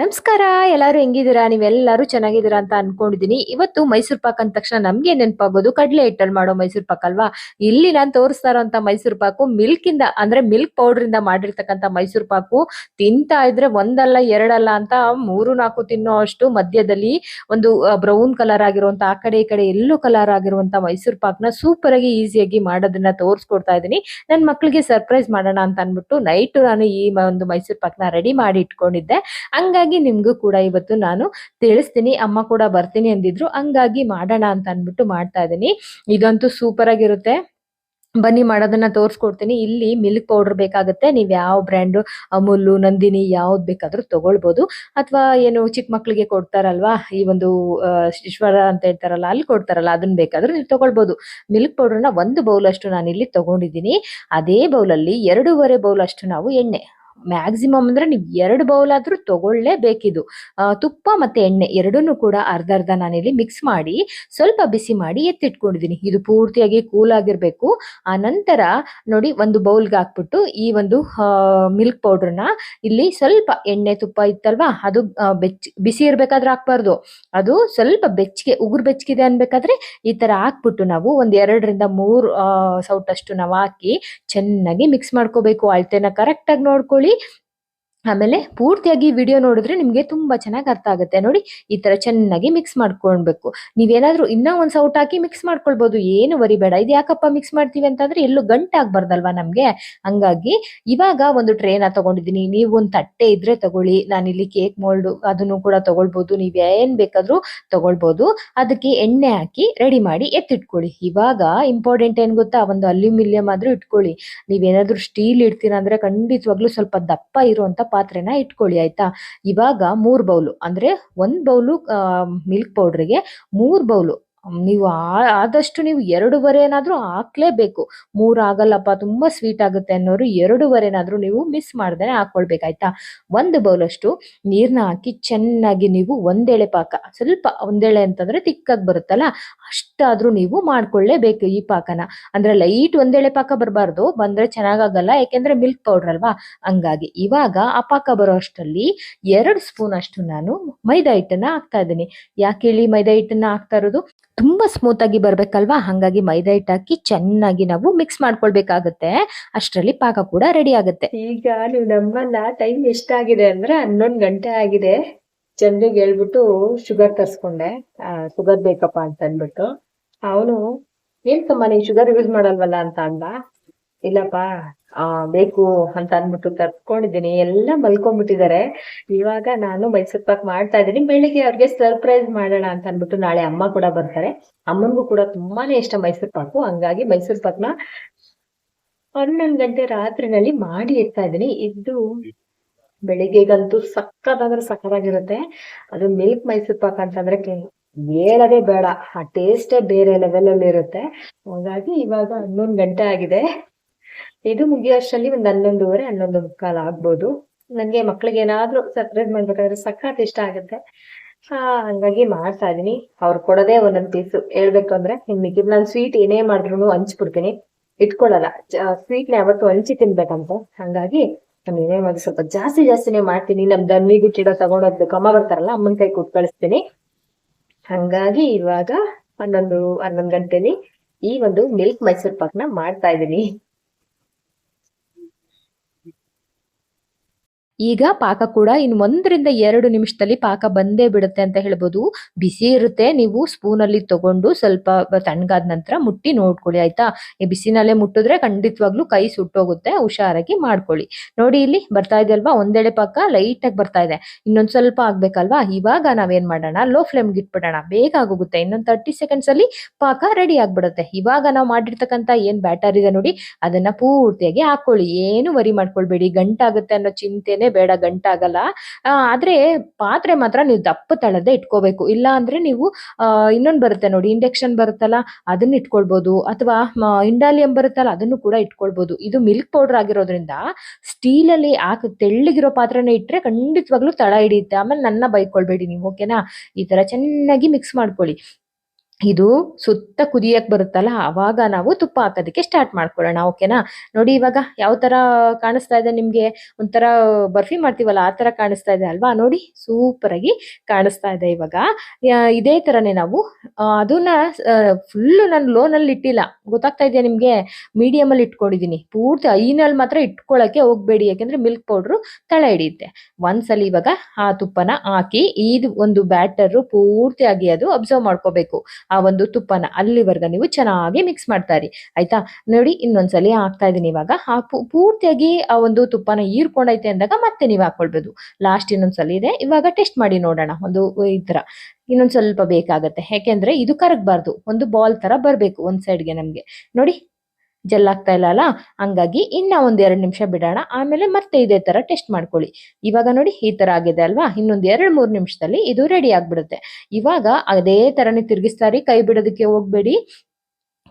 ನಮಸ್ಕಾರ, ಎಲ್ಲರೂ ಹೆಂಗಿದ್ದೀರಾ? ನೀವೆಲ್ಲರೂ ಚೆನ್ನಾಗಿದ್ದೀರಾ ಅಂತ ಅನ್ಕೊಂಡಿದೀನಿ ಇವತ್ತು ಮೈಸೂರ್ ಪಾಕ್ ಅಂದ ತಕ್ಷಣ ನಮ್ಗೆ ನೆನಪಾಗೋದು ಕಡಲೆ ಹಿಟ್ಟಲ್ಲಿ ಮಾಡೋ ಮೈಸೂರ್ ಪಾಕ್ ಅಲ್ವಾ? ಇಲ್ಲಿ ನಾನು ತೋರಿಸ್ತಾ ಇರೋಂತ ಮೈಸೂರ್ ಪಾಕು ಮಿಲ್ಕ್ ಇಂದ ಅಂದ್ರೆ ಮಿಲ್ಕ್ ಪೌಡರ್ ಇಂದ ಮಾಡಿರ್ತಕ್ಕಂಥ ಮೈಸೂರ್ ಪಾಕು. ತಿಂತಾ ಇದ್ರೆ ಒಂದಲ್ಲ, ಎರಡಲ್ಲ ಅಂತ ಮೂರು, ನಾಲ್ಕು ತಿನ್ನೋ ಅಷ್ಟು ಮಧ್ಯದಲ್ಲಿ ಒಂದು ಬ್ರೌನ್ ಕಲರ್ ಆಗಿರುವಂತ ಆ ಕಡೆ ಈ ಕಡೆ ಎಲ್ಲೋ ಕಲರ್ ಆಗಿರುವಂತ ಮೈಸೂರ್ನ ಸೂಪರ್ ಆಗಿ, ಈಸಿಯಾಗಿ ಮಾಡೋದನ್ನ ತೋರಿಸ್ಕೊಡ್ತಾ ಇದ್ದೀನಿ. ನನ್ನ ಮಕ್ಕಳಿಗೆ ಸರ್ಪ್ರೈಸ್ ಮಾಡೋಣ ಅಂತ ಅನ್ಬಿಟ್ಟು ನೈಟ್ ನಾನು ಈ ಒಂದು ಮೈಸೂರ್ನ ರೆಡಿ ಮಾಡಿ ಇಟ್ಕೊಂಡಿದ್ದೆ. ಹಂಗಾಗಿ ನಿಮ್ಗೂ ಕೂಡ ಇವತ್ತು ನಾನು ತಿಳಿಸ್ತೀನಿ. ಅಮ್ಮ ಕೂಡ ಬರ್ತೀನಿ ಅಂದಿದ್ರು, ಹಂಗಾಗಿ ಮಾಡೋಣ ಅಂತ ಅಂದ್ಬಿಟ್ಟು ಮಾಡ್ತಾ ಇದ್ದೀನಿ ಇದಂತೂ ಸೂಪರ್ ಆಗಿರುತ್ತೆ. ಬನ್ನಿ, ಮಾಡೋದನ್ನ ತೋರಿಸ್ಕೊಡ್ತೀನಿ. ಇಲ್ಲಿ ಮಿಲ್ಕ್ ಪೌಡರ್ ಬೇಕಾಗುತ್ತೆ. ನೀವು ಯಾವ ಬ್ರ್ಯಾಂಡು ಅಮೂಲು ನಂದಿನಿ ಯಾವ್ದು ಬೇಕಾದ್ರೂ ತಗೊಳ್ಬೋದು. ಅಥವಾ ಏನು ಚಿಕ್ಕ ಮಕ್ಕಳಿಗೆ ಕೊಡ್ತಾರಲ್ವಾ, ಈ ಒಂದು ಈಶ್ವರ ಅಂತ ಹೇಳ್ತಾರಲ್ಲ, ಅಲ್ಲಿ ಕೊಡ್ತಾರಲ್ಲ ಅದನ್ನ ಬೇಕಾದ್ರೂ ನೀವು ತಗೊಳ್ಬೋದು. ಮಿಲ್ಕ್ ಪೌಡರ್ನ ಒಂದು ಬೌಲ್ ಅಷ್ಟು ನಾನು ಇಲ್ಲಿ ತಗೊಂಡಿದ್ದೀನಿ. ಅದೇ ಬೌಲಲ್ಲಿ ಎರಡೂವರೆ ಬೌಲ್ ಅಷ್ಟು ನಾವು ಎಣ್ಣೆ ಮ್ಯಾಕ್ಸಿಮಮ್ ಅಂದ್ರೆ ನೀವು ಎರಡು ಬೌಲ್ ಆದ್ರೂ ತಗೊಳ್ಳೇಬೇಕಿದು ತುಪ್ಪ ಮತ್ತೆ ಎಣ್ಣೆ ಎರಡನ್ನೂ ಕೂಡ ಅರ್ಧ ಅರ್ಧ ನಾನಿಲ್ಲಿ ಮಿಕ್ಸ್ ಮಾಡಿ ಸ್ವಲ್ಪ ಬಿಸಿ ಮಾಡಿ ಎತ್ತಿಟ್ಕೊಂಡಿದ್ದೀನಿ ಇದು ಪೂರ್ತಿಯಾಗಿ ಕೂಲ್ ಆಗಿರ್ಬೇಕು. ಆ, ನಂತರ ನೋಡಿ ಒಂದು ಬೌಲ್ಗೆ ಹಾಕ್ಬಿಟ್ಟು ಈ ಒಂದು ಮಿಲ್ಕ್ ಪೌಡರ್ನ ಇಲ್ಲಿ ಸ್ವಲ್ಪ ಎಣ್ಣೆ ತುಪ್ಪ ಇತ್ತಲ್ವಾ, ಅದು ಬೆಚ್ಚ, ಬಿಸಿ ಇರ್ಬೇಕಾದ್ರೆ ಹಾಕ್ಬಾರ್ದು. ಅದು ಸ್ವಲ್ಪ ಬೆಚ್ಚಗೆ, ಉಗುರು ಬೆಚ್ಚಗಿದೆ ಅನ್ಬೇಕಾದ್ರೆ ಈ ತರ ಹಾಕ್ಬಿಟ್ಟು ನಾವು ಒಂದ್ ಎರಡರಿಂದ ಮೂರು ಸೌಟಷ್ಟು ನಾವು ಹಾಕಿ ಚೆನ್ನಾಗಿ ಮಿಕ್ಸ್ ಮಾಡ್ಕೋಬೇಕು. ಅಳತೆನ ಕರೆಕ್ಟ್ ಆಗಿ ನೋಡ್ಕೊಳ್ಳಿ ಆಮೇಲೆ ಪೂರ್ತಿಯಾಗಿ ವಿಡಿಯೋ ನೋಡಿದ್ರೆ ನಿಮಗೆ ತುಂಬಾ ಚೆನ್ನಾಗಿ ಅರ್ಥ ಆಗುತ್ತೆ. ನೋಡಿ, ಈ ತರ ಚೆನ್ನಾಗಿ ಮಿಕ್ಸ್ ಮಾಡ್ಕೊಳ್ಬೇಕು. ನೀವೇನಾದರೂ ಇನ್ನ ಒಂದು ಸೌಟ್ ಹಾಕಿ ಮಿಕ್ಸ್ ಮಾಡ್ಕೊಳ್ಬೋದು. ಏನು ವರಿ ಬೇಡ ಇದು ಯಾಕಪ್ಪ ಮಿಕ್ಸ್ ಮಾಡ್ತೀವಿ ಅಂತಂದರೆ ಎಲ್ಲೂ ಗಂಟಾಗಬಾರ್ದಲ್ವಾ ನಮಗೆ? ಹಂಗಾಗಿ ಇವಾಗ ಒಂದು ಟ್ರೇನ ತೊಗೊಂಡಿದ್ದೀನಿ. ನೀವು ಒಂದು ತಟ್ಟೆ ಇದ್ರೆ ತಗೊಳ್ಳಿ. ನಾನಿಲ್ಲಿ ಕೇಕ್ ಮೋಲ್ಡ್ ಅದನ್ನು ಕೂಡ ತೊಗೊಳ್ಬೋದು. ನೀವು ಏನ್ ಬೇಕಾದರೂ ತೊಗೊಳ್ಬೋದು. ಅದಕ್ಕೆ ಎಣ್ಣೆ ಹಾಕಿ ರೆಡಿ ಮಾಡಿ ಎತ್ತಿಟ್ಕೊಳ್ಳಿ. ಇವಾಗ ಇಂಪಾರ್ಟೆಂಟ್ ಏನು ಗೊತ್ತಾ? ಒಂದು ಅಲ್ಯೂಮಿನಿಯಂ ಆದ್ರೂ ಇಟ್ಕೊಳ್ಳಿ. ನೀವೇನಾದರೂ ಸ್ಟೀಲ್ ಇಡ್ತೀರಾ ಅಂದ್ರೆ ಖಂಡಿತವಾಗ್ಲೂ ಸ್ವಲ್ಪ ದಪ್ಪ ಇರುವಂತ ಪಾತ್ರೆನ ಇಟ್ಕೊಳ್ಳಿ ಆಯ್ತಾ? ಇವಾಗ ಮೂರ್ ಬೌಲು ಅಂದ್ರೆ ಒಂದ್ ಬೌಲು ಮಿಲ್ಕ್ ಪೌಡರ್ಗೆ ಮೂರ್ ಬೌಲು ನೀವು ಆದಷ್ಟು ನೀವು ಎರಡೂವರೆನಾದ್ರೂ ಹಾಕ್ಲೇಬೇಕು. ಮೂರು ಆಗಲ್ಲಪ್ಪ, ತುಂಬಾ ಸ್ವೀಟ್ ಆಗುತ್ತೆ ಅನ್ನೋರು ಎರಡೂವರೆನಾದ್ರೂ ನೀವು ಮಿಸ್ ಮಾಡ್ದೇನೆ ಹಾಕೊಳ್ಬೇಕಾಯ್ತಾ ಒಂದು ಬೌಲ್ ಅಷ್ಟು ನೀರ್ನ ಹಾಕಿ ಚೆನ್ನಾಗಿ ನೀವು ಒಂದೇಳೆ ಪಾಕ, ಸ್ವಲ್ಪ ಒಂದೇಳೆ ಅಂತಂದ್ರೆ ತಿಕ್ಕಾಗಿ ಬರುತ್ತಲ್ಲ, ಅಷ್ಟಾದ್ರೂ ನೀವು ಮಾಡ್ಕೊಳ್ಳೇಬೇಕು ಈ ಪಾಕನ. ಅಂದ್ರೆ ಲೈಟ್ ಒಂದೇಳೆ ಪಾಕ ಬರಬಾರ್ದು, ಬಂದ್ರೆ ಚೆನ್ನಾಗಾಗಲ್ಲ ಯಾಕೆಂದ್ರೆ ಮಿಲ್ಕ್ ಪೌಡರ್ ಅಲ್ವಾ? ಹಂಗಾಗಿ ಇವಾಗ ಆ ಪಾಕ ಬರೋ ಅಷ್ಟರಲ್ಲಿ ಎರಡು ಸ್ಪೂನ್ ಅಷ್ಟು ನಾನು ಮೈದಾ ಹಿಟ್ಟನ್ನ ಹಾಕ್ತಾ ಇದ್ದೀನಿ. ಯಾಕೆ ಹೇಳಿ ಮೈದಾ ಹಿಟ್ಟನ್ನ ಹಾಕ್ತಾ ಇರೋದು? ತುಂಬಾ ಸ್ಮೂತ್ ಆಗಿ ಬರ್ಬೇಕಲ್ವಾ? ಹಂಗಾಗಿ ಮೈದಾ ಹಿಟ್ಟು ಹಾಕಿ ಚೆನ್ನಾಗಿ ನಾವು ಮಿಕ್ಸ್ ಮಾಡ್ಕೊಳ್ಬೇಕಾಗತ್ತೆ. ಅಷ್ಟರಲ್ಲಿ ಪಾಕ ಕೂಡ ರೆಡಿ ಆಗುತ್ತೆ. ಈಗ ನೀವು ನಮ್ಮನ್ನ ಟೈಮ್ ಎಷ್ಟಾಗಿದೆ ಅಂದ್ರೆ ಹನ್ನೊಂದ್ ಗಂಟೆ ಆಗಿದೆ. ಜನರಿಗೆ ಹೇಳ್ಬಿಟ್ಟು ಶುಗರ್ ತರ್ಸ್ಕೊಂಡೆ. ಶುಗರ್ ಬೇಕಪ್ಪ ಅಂತ ಅಂದ್ಬಿಟ್ಟು ಅವನು ಏನ್ಕಮ್ಮ ನೀವು ಶುಗರ್ ಯೂಸ್ ಮಾಡಲ್ವಲ್ಲ? ಅಂತ ಅಂದ. ಇಲ್ಲಪ್ಪ, ಆ, ಬೇಕು ಅಂತ ಅನ್ಬಿಟ್ಟು ತರ್ಕೊಂಡಿದ್ದೀನಿ. ಎಲ್ಲ ಮಲ್ಕೊಂಡ್ಬಿಟ್ಟಿದ್ದಾರೆ. ಇವಾಗ ನಾನು ಮೈಸೂರ್ ಪಾಕ್ ಮಾಡ್ತಾ ಇದ್ದೀನಿ. ಬೆಳಿಗ್ಗೆ ಅವ್ರಿಗೆ ಸರ್ಪ್ರೈಸ್ ಮಾಡೋಣ ಅಂತ ಅನ್ಬಿಟ್ಟು ನಾಳೆ ಅಮ್ಮ ಕೂಡ ಬರ್ತಾರೆ. ಅಮ್ಮನ್ಗೂ ಕೂಡ ತುಂಬಾನೇ ಇಷ್ಟ ಮೈಸೂರ್ ಪಾಕು. ಹಂಗಾಗಿ ಮೈಸೂರ್ ಪಾಕ್ನ ಹನ್ನೊಂದು ಗಂಟೆ ರಾತ್ರಿನಲ್ಲಿ ಮಾಡಿ ಇಡ್ತಾ ಇದ್ದೀನಿ. ಇದು ಬೆಳಿಗ್ಗೆಗಂತೂ ಸಕ್ಕದಾದ್ರೆ ಸಕ್ಕದಾಗಿರುತ್ತೆ ಅದು ಮಿಲ್ಕ್ ಮೈಸೂರ್ ಪಾಕ್ ಅಂತಂದ್ರೆ ಹೇಳದೆ ಬೇಡ. ಆ ಟೇಸ್ಟೇ ಬೇರೆ ಲೆವೆಲ್ ಅಲ್ಲಿ ಇರುತ್ತೆ. ಹಾಗಾಗಿ ಇವಾಗ ಹನ್ನೊಂದು ಗಂಟೆ ಆಗಿದೆ. ಇದು ಮುಗಿಯೋಷ್ಟರಲ್ಲಿ ಒಂದು ಹನ್ನೊಂದುವರೆ, ಹನ್ನೊಂದು ಮುಕ್ಕಾಲ್ ಆಗ್ಬೋದು. ನನ್ಗೆ ಮಕ್ಳಿಗೆ ಏನಾದ್ರೂ ಸರ್ಪ್ರೈಸ್ ಮಾಡ್ಬೇಕಾದ್ರೆ ಸಖತ್ ಇಷ್ಟ ಆಗುತ್ತೆ. ಹಂಗಾಗಿ ಮಾಡ್ತಾ ಇದೀನಿ. ಅವ್ರು ಕೊಡೋದೇ ಒಂದೊಂದು ಪೀಸು. ಹೇಳ್ಬೇಕು ಅಂದ್ರೆ ಇನ್ ಮಿಕ್ಕಿದ್ ನಾನು ಸ್ವೀಟ್ ಏನೇ ಮಾಡಿದ್ರು ಹಂಚ್ಬಿಡ್ತೀನಿ. ಇಟ್ಕೊಳಲ್ಲ. ಸ್ವೀಟ್ನ ಯಾವತ್ತು ಹಂಚಿ ತಿನ್ಬೇಕಂತ. ಹಂಗಾಗಿ ನಾನು ಏನೇ ಮಾಡಿ ಸ್ವಲ್ಪ ಜಾಸ್ತಿ ಜಾಸ್ತಿನೇ ಮಾಡ್ತೀನಿ. ನಮ್ ದಮ್ಮಿಗೆ ಇಟ್ಟಿಡೋ ತಗೊಂಡೋಗ್ಬೇಕು ಅಮ್ಮ ಬರ್ತಾರಲ್ಲ, ಅಮ್ಮನ ಕೈ ಕೊಟ್ಟು ಕಳಿಸ್ತೀನಿ. ಹಂಗಾಗಿ ಇವಾಗ ಹನ್ನೊಂದು ಹನ್ನೊಂದು ಗಂಟೆಲಿ ಈ ಒಂದು ಮಿಲ್ಕ್ ಮೈಸೂರ್ ಪಾಕ್ನ ಮಾಡ್ತಾ ಇದೀನಿ. ಈಗ ಪಾಕ ಕೂಡ ಇನ್ ಒಂದರಿಂದ ಎರಡು ನಿಮಿಷದಲ್ಲಿ ಪಾಕ ಬಂದೇ ಬಿಡುತ್ತೆ ಅಂತ ಹೇಳ್ಬೋದು. ಬಿಸಿ ಇರುತ್ತೆ, ನೀವು ಸ್ಪೂನ್ ಅಲ್ಲಿ ತಗೊಂಡು ಸ್ವಲ್ಪ ತಣ್ಣಗಾದ ನಂತರ ಮುಟ್ಟಿ ನೋಡ್ಕೊಳ್ಳಿ, ಆಯ್ತಾ? ಈ ಬಿಸಿನಲ್ಲೇ ಮುಟ್ಟಿದ್ರೆ ಖಂಡಿತವಾಗ್ಲೂ ಕೈ ಸುಟ್ಟೋಗುತ್ತೆ, ಹುಷಾರಾಗಿ ಮಾಡ್ಕೊಳ್ಳಿ. ನೋಡಿ ಇಲ್ಲಿ ಬರ್ತಾ ಇದೆ ಅಲ್ವಾ? ಒಂದೆಡೆ ಪಾಕ ಲೈಟ್ ಆಗಿ ಬರ್ತಾ ಇದೆ. ಇನ್ನೊಂದ್ ಸ್ವಲ್ಪ ಆಗ್ಬೇಕಲ್ವಾ? ಇವಾಗ ನಾವೇನ್ ಮಾಡೋಣ? ಲೋ ಫ್ಲೇಮ್ ಇಟ್ಬಿಡೋಣ. ಬೇಗ ಆಗೋಗುತ್ತೆ. ಇನ್ನೊಂದ್ ತರ್ಟಿ ಸೆಕೆಂಡ್ಸ್ ಅಲ್ಲಿ ಪಾಕ ರೆಡಿ ಆಗ್ಬಿಡುತ್ತೆ. ಇವಾಗ ನಾವು ಮಾಡಿರ್ತಕ್ಕಂತ ಏನ್ ಬ್ಯಾಟರ್ ಇದೆ ನೋಡಿ, ಅದನ್ನ ಪೂರ್ತಿಯಾಗಿ ಹಾಕೊಳ್ಳಿ ಏನು ವರಿ ಮಾಡ್ಕೊಳ್ಬೇಡಿ. ಗಂಟಾಗುತ್ತೆ ಅನ್ನೋ ಚಿಂತೆನೆ ಬೇಡ, ಗಂಟಾಗಲ್ಲ. ಆದ್ರೆ ಪಾತ್ರೆ ಮಾತ್ರ ನೀವು ದಪ್ಪ ತಳದೆ ಇಟ್ಕೋಬೇಕು. ಇಲ್ಲ ಅಂದ್ರೆ ನೀವು ಇನ್ನೊಂದು ಬರುತ್ತೆ ನೋಡಿ ಇಂಡಕ್ಷನ್ ಬರುತ್ತಲ್ಲ, ಅದನ್ನ ಇಟ್ಕೊಳ್ಬಹುದು ಅಥವಾ ಇಂಡಾಲಿಯಂ ಬರುತ್ತಲ್ಲ, ಅದನ್ನು ಕೂಡ ಇಟ್ಕೊಳ್ಬಹುದು ಇದು ಮಿಲ್ಕ್ ಪೌಡರ್ ಆಗಿರೋದ್ರಿಂದ ಸ್ಟೀಲ್ ಅಲ್ಲಿ ಹಾಕ ತೆಳ್ಳಗಿರೋ ಪಾತ್ರೆನ ಇಟ್ರೆ ಖಂಡಿತವಾಗ್ಲೂ ತಳ ಹಿಡಿಯುತ್ತೆ. ಆಮೇಲೆ ನನ್ನ ಬೈಕೊಳ್ಬೇಡಿ ನೀವು, ಓಕೆನಾ? ಈ ತರ ಚೆನ್ನಾಗಿ ಮಿಕ್ಸ್ ಮಾಡ್ಕೊಳ್ಳಿ. ಇದು ಸುತ್ತ ಕುದಿಯಕ್ ಬರುತ್ತಲ್ಲ ಅವಾಗ ನಾವು ತುಪ್ಪ ಹಾಕೋದಕ್ಕೆ ಸ್ಟಾರ್ಟ್ ಮಾಡ್ಕೊಳ್ಳೋಣ ಓಕೆನಾ ನೋಡಿ ಇವಾಗ ಯಾವ ತರ ಕಾಣಿಸ್ತಾ ಇದೆ ನಿಮ್ಗೆ? ಒಂಥರ ಬರ್ಫಿ ಮಾಡ್ತೀವಲ್ಲ, ಆ ತರ ಕಾಣಿಸ್ತಾ ಇದೆ ಅಲ್ವಾ? ನೋಡಿ ಸೂಪರ್ ಆಗಿ ಕಾಣಿಸ್ತಾ ಇದೆ ಇವಾಗ. ಇದೇ ತರನೇ ನಾವು ಅದನ್ನ ಫುಲ್ ನಾನು ಲೋನಲ್ಲಿ ಇಟ್ಟಿಲ್ಲ. ಗೊತ್ತಾಗ್ತಾ ಇದೆಯಾ ನಿಮ್ಗೆ? ಮೀಡಿಯಂ ಅಲ್ಲಿ ಇಟ್ಕೊಂಡಿದೀನಿ. ಪೂರ್ತಿ ಐನಲ್ಲಿ ಮಾತ್ರ ಇಟ್ಕೊಳಕ್ಕೆ ಹೋಗ್ಬೇಡಿ, ಯಾಕಂದ್ರೆ ಮಿಲ್ಕ್ ಪೌಡ್ರು ತಳ ಹಿಡಿಯುತ್ತೆ. ಒಂದ್ಸಲಿ ಇವಾಗ ಆ ತುಪ್ಪನ ಹಾಕಿ, ಇದು ಒಂದು ಬ್ಯಾಟರ್ ಪೂರ್ತಿಯಾಗಿ ಅದು ಅಬ್ಸರ್ವ್ ಮಾಡ್ಕೋಬೇಕು. ಆ ಒಂದು ತುಪ್ಪನ ಅಲ್ಲಿವರೆಗ ನೀವು ಚೆನ್ನಾಗಿ ಮಿಕ್ಸ್ ಮಾಡ್ತಾ ಇರಿ. ಆಯ್ತಾ? ನೋಡಿ, ಇನ್ನೊಂದ್ಸಲಿ ಹಾಕ್ತಾ ಇದೀನಿ ಇವಾಗ. ಆ ಪೂರ್ತಿಯಾಗಿ ಆ ಒಂದು ತುಪ್ಪನ ಹೀರ್ಕೊಂಡೈತೆ ಅಂದಾಗ ಮತ್ತೆ ನೀವು ಹಾಕೊಳ್ಬೋದು ಲಾಸ್ಟ್ ಇನ್ನೊಂದ್ಸಲ ಇದೆ. ಇವಾಗ ಟೆಸ್ಟ್ ಮಾಡಿ ನೋಡೋಣ. ಒಂದು ಈ ತರ ಇನ್ನೊಂದ್ ಸ್ವಲ್ಪ ಬೇಕಾಗತ್ತೆ. ಯಾಕೆಂದ್ರೆ ಇದು ಕರಗಬಾರ್ದು. ಒಂದು ಬಾಲ್ ತರ ಬರ್ಬೇಕು, ಒಂದ್ ಸೈಡ್ಗೆ ನಮ್ಗೆ. ನೋಡಿ ಜೆಲ್ ಆಗ್ತಾ ಇಲ್ಲ ಅಲ್ಲ ಹಂಗಾಗಿ ಇನ್ನ ಒಂದ್ ಎರಡ್ ನಿಮಿಷ ಬಿಡೋಣ. ಆಮೇಲೆ ಮತ್ತೆ ಇದೇ ತರ ಟೆಸ್ಟ್ ಮಾಡ್ಕೊಳ್ಳಿ. ಇವಾಗ ನೋಡಿ ಈ ತರ ಆಗಿದೆ ಅಲ್ವಾ? ಇನ್ನೊಂದ್ ಎರಡ್ ಮೂರ್ ನಿಮಿಷದಲ್ಲಿ ಇದು ರೆಡಿ ಆಗ್ಬಿಡುತ್ತೆ. ಇವಾಗ ಅದೇ ತರನೇ ತಿರ್ಗಿಸ್ತಾರಿ ಕೈ ಬಿಡೋದಕ್ಕೆ ಹೋಗ್ಬೇಡಿ.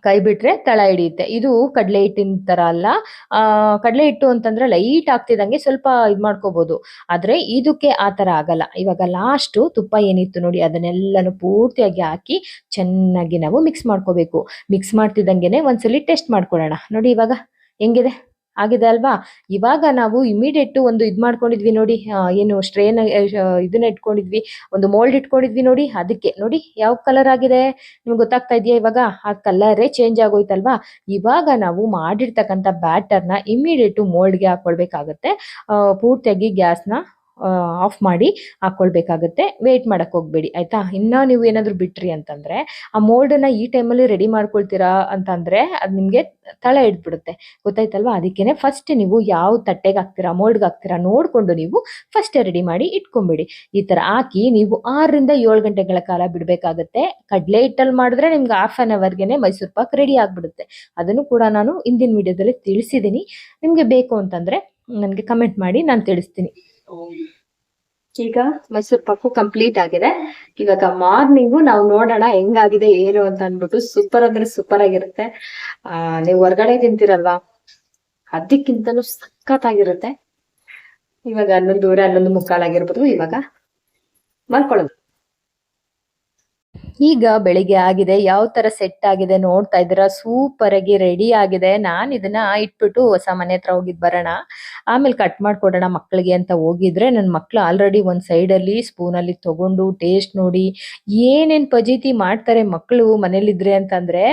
ಕೈ ಬಿಟ್ರೆ ತಳ ಹಿಡಿಯುತ್ತೆ. ಇದು ಕಡಲೆ ಹಿಟ್ಟಿನ ತರ ಅಲ್ಲ. ಆ, ಕಡಲೆ ಹಿಟ್ಟು ಅಂತಂದ್ರೆ ಲೈಟ್ ಆಗ್ತಿದಂಗೆ ಸ್ವಲ್ಪ ಇದು ಮಾಡ್ಕೋಬಹುದು ಆದ್ರೆ ಇದಕ್ಕೆ ಆ ತರ ಆಗಲ್ಲ. ಇವಾಗ ಲಾಸ್ಟ್ ತುಪ್ಪ ಏನಿತ್ತು ನೋಡಿ, ಅದನ್ನೆಲ್ಲನು ಪೂರ್ತಿಯಾಗಿ ಹಾಕಿ ಚೆನ್ನಾಗಿ ನಾವು ಮಿಕ್ಸ್ ಮಾಡ್ಕೋಬೇಕು. ಮಿಕ್ಸ್ ಮಾಡ್ತಿದಂಗೆನೆ ಒಂದ್ಸಲಿ ಟೆಸ್ಟ್ ಮಾಡ್ಕೊಳ್ಳೋಣ. ನೋಡಿ ಇವಾಗ ಹೆಂಗಿದೆ? ಆಗಿದೆ ಅಲ್ವಾ? ಇವಾಗ ನಾವು ಇಮಿಡಿಯೇಟ್ ಒಂದು ಇದು ಮಾಡ್ಕೊಂಡಿದ್ವಿ ನೋಡಿ ಏನು ಸ್ಟ್ರೇನ್ ಇದನ್ನ ಇಟ್ಕೊಂಡಿದ್ವಿ, ಒಂದು ಮೋಲ್ಡ್ ಇಟ್ಕೊಂಡಿದ್ವಿ ನೋಡಿ, ಅದಕ್ಕೆ ನೋಡಿ ಯಾವ ಕಲರ್ ಆಗಿದೆ? ನಿಮ್ಗೆ ಗೊತ್ತಾಗ್ತಾ ಇದೆಯಾ ಇವಾಗ? ಆ ಕಲರೇ ಚೇಂಜ್ ಆಗೋಯ್ತಲ್ವಾ? ಇವಾಗ ನಾವು ಮಾಡಿರ್ತಕ್ಕಂಥ ಬ್ಯಾಟರ್ನ ಇಮಿಡಿಯೇಟ್ ಮೋಲ್ಡ್ಗೆ ಹಾಕೊಳ್ಬೇಕಾಗತ್ತೆ. ಪೂರ್ತಿಯಾಗಿ ಗ್ಯಾಸ್ನ ಆಫ್ ಮಾಡಿ ಹಾಕೊಳ್ಬೇಕಾಗತ್ತೆ. ವೆಯ್ಟ್ ಮಾಡಕ್ ಹೋಗ್ಬೇಡಿ, ಆಯ್ತಾ? ಇನ್ನ ನೀವು ಏನಾದರೂ ಬಿಟ್ರಿ ಅಂತಂದ್ರೆ, ಆ ಮೋಲ್ಡನ್ನ ಈ ಟೈಮಲ್ಲಿ ರೆಡಿ ಮಾಡ್ಕೊಳ್ತೀರಾ ಅಂತಂದರೆ ಅದು ನಿಮಗೆ ತಳ ಇಡ್ಬಿಡುತ್ತೆ. ಗೊತ್ತಾಯ್ತಲ್ವಾ? ಅದಕ್ಕೇನೆ ಫಸ್ಟ್ ನೀವು ಯಾವ ತಟ್ಟೆಗೆ ಹಾಕ್ತೀರಾ ಮೋಲ್ಡ್ಗೆ ಹಾಕ್ತೀರಾ ನೋಡ್ಕೊಂಡು ನೀವು ಫಸ್ಟ್ ರೆಡಿ ಮಾಡಿ ಇಟ್ಕೊಂಬಿಡಿ. ಈ ತರ ಹಾಕಿ ನೀವು ಆರರಿಂದ ಏಳು ಗಂಟೆಗಳ ಕಾಲ ಬಿಡ್ಬೇಕಾಗತ್ತೆ. ಕಡಲೆ ಹಿಟ್ಟಲ್ಲಿ ಮಾಡಿದ್ರೆ ನಿಮ್ಗೆ ಹಾಫ್ ಅನ್ ಅವರ್ಗೆನೆ ಮೈಸೂರು ಪಾಕ್ ರೆಡಿ ಆಗಿಬಿಡುತ್ತೆ. ಅದನ್ನು ಕೂಡ ನಾನು ಇಂದಿನ ವಿಡಿಯೋದಲ್ಲಿ ತಿಳಿಸಿದ್ದೀನಿ ನಿಮಗೆ ಬೇಕು ಅಂತಂದ್ರೆ ನನಗೆ ಕಮೆಂಟ್ ಮಾಡಿ ನಾನು ತಿಳಿಸ್ತೀನಿ. ಈಗ ಮೈಸೂರ್ ಪಾಕು ಕಂಪ್ಲೀಟ್ ಆಗಿದೆ. ಇವಾಗ ಮಾರ್ನಿಂಗು ನಾವು ನೋಡೋಣ ಹೆಂಗಾಗಿದೆ, ಏನು ಅಂತ ಅನ್ಬಿಟ್ಟು ಸೂಪರ್ ಅಂದ್ರೆ ಸೂಪರ್ ಆಗಿರುತ್ತೆ. ಆ, ನೀವು ಹೊರ್ಗಡೆ ತಿಂತೀರಲ್ವಾ? ಅದಕ್ಕಿಂತನೂ ಸಖತ್ತಾಗಿರುತ್ತೆ. ಇವಾಗ ಹನ್ನೊಂದುವರೆ ಹನ್ನೊಂದು ಮುಕ್ಕಾಲಾಗಿರ್ಬೋದು ಇವಾಗ. ಮಾಡ್ಕೊಳ್ಳೋದು ಈಗ ಬೆಳಿಗ್ಗೆ ಆಗಿದೆ, ಯಾವ ತರ ಸೆಟ್ ಆಗಿದೆ ನೋಡ್ತಾ ಇದ್ದೀರಾ? ಸೂಪರ್ ಆಗಿ ರೆಡಿ ಆಗಿದೆ. ನಾನು ಇದನ್ನ ಇಟ್ಬಿಟ್ಟು ಹೊಸ ಮನೆ ಹತ್ರ ಹೋಗಿದ್ ಬರೋಣ. ಆಮೇಲೆ ಕಟ್ ಮಾಡ್ಕೊಡೋಣ ಮಕ್ಕಳಿಗೆ ಅಂತ ಹೋಗಿದ್ರೆ ನನ್ನ ಮಕ್ಳು ಆಲ್ರೆಡಿ ಒಂದ್ ಸೈಡ್ ಅಲ್ಲಿ ಸ್ಪೂನ್ ಅಲ್ಲಿ ತಗೊಂಡು ಟೇಸ್ಟ್ ನೋಡಿ ಏನೇನ್ ಪಜೀತಿ ಮಾಡ್ತಾರೆ ಮಕ್ಕಳು ಮನೇಲಿದ್ರೆ ಅಂತಂದ್ರೆ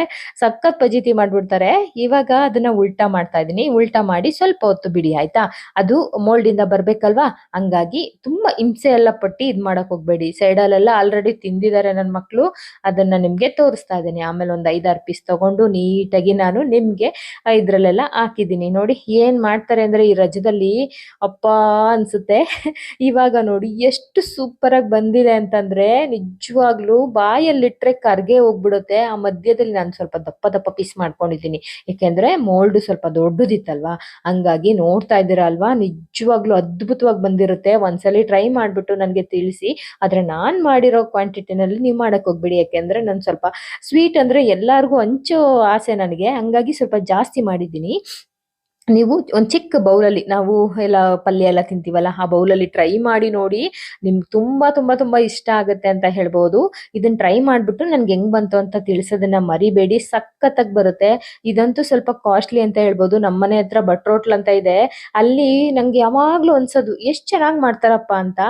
ಸಖತ್ ಪಜೀತಿ ಮಾಡ್ಬಿಡ್ತಾರೆ. ಇವಾಗ ಅದನ್ನ ಉಲ್ಟಾ ಮಾಡ್ತಾ ಇದೀನಿ ಉಲ್ಟಾ ಮಾಡಿ ಸ್ವಲ್ಪ ಹೊತ್ತು ಬಿಡಿ, ಆಯ್ತಾ? ಅದು ಮೋಲ್ಡ್ ಇಂದ ಬರ್ಬೇಕಲ್ವಾ? ಹಂಗಾಗಿ ತುಂಬಾ ಹಿಂಸೆ ಎಲ್ಲ ಪಟ್ಟಿ ಇದ್ ಮಾಡಕ್ ಹೋಗ್ಬೇಡಿ. ಸೈಡಲ್ಲೆಲ್ಲ ಆಲ್ರೆಡಿ ತಿಂದಿದ್ದಾರೆ ನನ್ನ ಮಕ್ಳು. ಅದನ್ನ ನಿಮ್ಗೆ ತೋರಿಸ್ತಾ ಇದ್ದೀನಿ. ಆಮೇಲೆ ಒಂದು ಐದಾರು ಪೀಸ್ ತಗೊಂಡು ನೀಟಾಗಿ ನಾನು ನಿಮ್ಗೆ ಇದ್ರಲ್ಲೆಲ್ಲ ಹಾಕಿದ್ದೀನಿ. ನೋಡಿ ಏನ್ ಮಾಡ್ತಾರೆ ಅಂದ್ರೆ ಈ ರಜದಲ್ಲಿ ಅಪ್ಪ ಅನ್ಸುತ್ತೆ. ಇವಾಗ ನೋಡಿ ಎಷ್ಟು ಸೂಪರ್ ಆಗಿ ಬಂದಿದೆ ಅಂತಂದ್ರೆ ನಿಜವಾಗ್ಲೂ ಬಾಯಲ್ಲಿಟ್ರೆ ಕರ್ಗೆ ಹೋಗ್ಬಿಡುತ್ತೆ. ಆ ಮಧ್ಯದಲ್ಲಿ ನಾನು ಸ್ವಲ್ಪ ದಪ್ಪ ದಪ್ಪ ಪೀಸ್ ಮಾಡ್ಕೊಂಡಿದ್ದೀನಿ. ಯಾಕೆಂದ್ರೆ ಮೋಲ್ಡ್ ಸ್ವಲ್ಪ ದೊಡ್ಡದಿತ್ತಲ್ವಾ? ಹಂಗಾಗಿ ನೋಡ್ತಾ ಇದ್ದೀರಾ ಅಲ್ವಾ? ನಿಜವಾಗ್ಲೂ ಅದ್ಭುತವಾಗಿ ಬಂದಿರುತ್ತೆ. ಒಂದ್ಸಲಿ ಟ್ರೈ ಮಾಡ್ಬಿಟ್ಟು ನನಗೆ ತಿಳಿಸಿ. ಆದ್ರೆ ನಾನ್ ಮಾಡಿರೋ ಕ್ವಾಂಟಿಟಿನಲ್ಲಿ ನೀವು ಮಾಡಕ್ ಹೋಗ್ಬೇಡಿ ಯಾಕೆಂದ್ರೆ ನಾನು ಸ್ವಲ್ಪ ಸ್ವೀಟ್ ಅಂದ್ರೆ ಎಲ್ಲಾರ್ಗೂ ಹಂಚೋ ಆಸೆ ನನಗೆ. ಹಂಗಾಗಿ ಸ್ವಲ್ಪ ಜಾಸ್ತಿ ಮಾಡಿದ್ದೀನಿ. ನೀವು ಒಂದು ಚಿಕ್ಕ ಬೌಲಲ್ಲಿ ನಾವು ಎಲ್ಲ ಪಲ್ಯ ಎಲ್ಲ ತಿಂತೀವಲ್ಲ, ಆ ಬೌಲಲ್ಲಿ ಟ್ರೈ ಮಾಡಿ ನೋಡಿ ನಿಮ್ಗೆ ತುಂಬಾ ತುಂಬಾ ತುಂಬಾ ಇಷ್ಟ ಆಗುತ್ತೆ ಅಂತ ಹೇಳ್ಬೋದು. ಇದನ್ನ ಟ್ರೈ ಮಾಡಿಬಿಟ್ಟು ನನಗೆ ಹೆಂಗ್ ಬಂತು ಅಂತ ತಿಳಿಸೋದನ್ನ ಮರಿಬೇಡಿ. ಸಖತ್ತಾಗಿ ಬರುತ್ತೆ. ಇದಂತೂ ಸ್ವಲ್ಪ ಕಾಸ್ಟ್ಲಿ ಅಂತ ಹೇಳ್ಬೋದು. ನಮ್ಮ ಮನೆ ಹತ್ರ ಬಟ್ರೋಟ್ಲ್ ಅಂತ ಇದೆ. ಅಲ್ಲಿ ನಂಗೆ ಯಾವಾಗಲೂ ಅನ್ಸೋದು, ಎಷ್ಟು ಚೆನ್ನಾಗಿ ಮಾಡ್ತಾರಪ್ಪ ಅಂತ.